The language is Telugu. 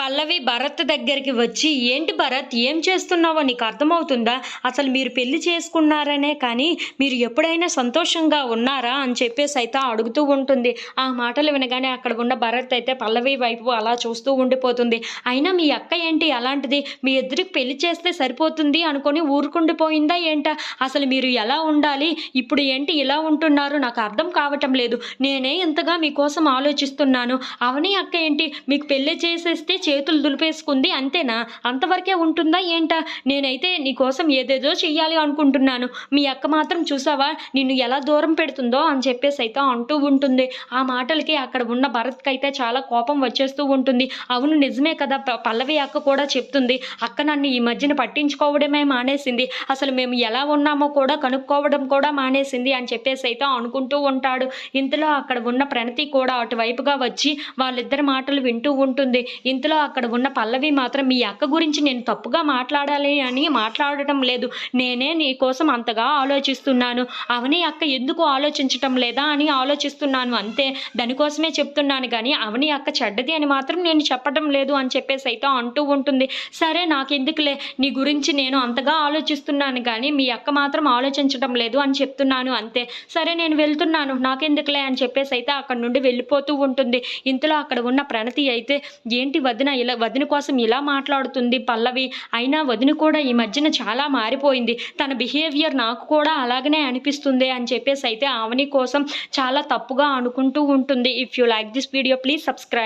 పల్లవి భరత్ దగ్గరికి వచ్చి ఏంటి భరత్ ఏం చేస్తున్నావో నీకు అర్థమవుతుందా? అసలు మీరు పెళ్ళి చేసుకున్నారనే కానీ మీరు ఎప్పుడైనా సంతోషంగా ఉన్నారా? అని చెప్పేసి అయితే అడుగుతూ ఉంటుంది. ఆ మాటలు వినగానే అక్కడ ఉన్న భరత్ అయితే పల్లవి వైపు అలా చూస్తూ ఉండిపోతుంది. అయినా మీ అక్క ఏంటి అలాంటిది? మీ ఇద్దరికి పెళ్ళి చేస్తే సరిపోతుంది అనుకొని ఊరుకుండిపోయిందా ఏంటా? అసలు మీరు ఎలా ఉండాలి? ఇప్పుడు ఏంటి ఇలా ఉంటున్నారు? నాకు అర్థం కావటం లేదు. నేనే ఇంతగా మీకోసం ఆలోచిస్తున్నాను. అవని అక్క ఏంటి? మీకు పెళ్ళి చేసేస్తే చేతులు దులిపేసుకుంది. అంతేనా? అంతవరకే ఉంటుందా ఏంటా? నేనైతే నీకోసం ఏదేదో చెయ్యాలి అనుకుంటున్నాను. మీ అక్క మాత్రం చూసావా? నిన్ను ఎలా దూరం పెడుతుందో అని చెప్పేసి అయితే అంటూ ఉంటుంది. ఆ మాటలకి అక్కడ ఉన్న భరత్కి అయితే చాలా కోపం వచ్చేస్తూ ఉంటుంది. అవును నిజమే కదా. ప- పల్లవి అక్క కూడా చెప్తుంది. అక్క నన్ను ఈ మధ్యన పట్టించుకోవడమే మానేసింది. అసలు మేము ఎలా ఉన్నామో కూడా కనుక్కోవడం కూడా మానేసింది అని చెప్పేసి అయితే అనుకుంటూ ఉంటాడు. ఇంతలో అక్కడ ఉన్న ప్రణతి కూడా అటువైపుగా వచ్చి వాళ్ళిద్దరి మాటలు వింటూ ఉంటుంది. ఇంతలో అక్కడ ఉన్న పల్లవి మాత్రం మీ అక్క గురించి నేను తప్పుగా మాట్లాడాలి అని మాట్లాడటం లేదు. నేనే నీ కోసం అంతగా ఆలోచిస్తున్నాను. అవని అక్క ఎందుకు ఆలోచించటం లేదా అని ఆలోచిస్తున్నాను అంతే. దానికోసమే చెప్తున్నాను కానీ అవని అక్క చెడ్డది అని మాత్రం నేను చెప్పటం లేదు అని చెప్పేసి అయితే అంటూ ఉంటుంది. సరే నాకెందుకులే. నీ గురించి నేను అంతగా ఆలోచిస్తున్నాను కానీ మీ అక్క మాత్రం ఆలోచించటం లేదు అని చెప్తున్నాను అంతే. సరే నేను వెళ్తున్నాను. నాకెందుకులే అని చెప్పేసి అయితే అక్కడ నుండి వెళ్ళిపోతూ ఉంటుంది. ఇంతలో అక్కడ ఉన్న ప్రణతి అయితే ఏంటి వదిన ఇలా వదిన కోసం ఇలా మాట్లాడుతుంది పల్లవి. అయినా వదిన కూడా ఈ మధ్యన చాలా మారిపోయింది. తన బిహేవియర్ నాకు కూడా అలాగనే అనిపిస్తుంది అని చెప్పేసి అయితే ఆవని కోసం చాలా తప్పుగా అనుకుంటూ ఉంటుంది. If you like this video please subscribe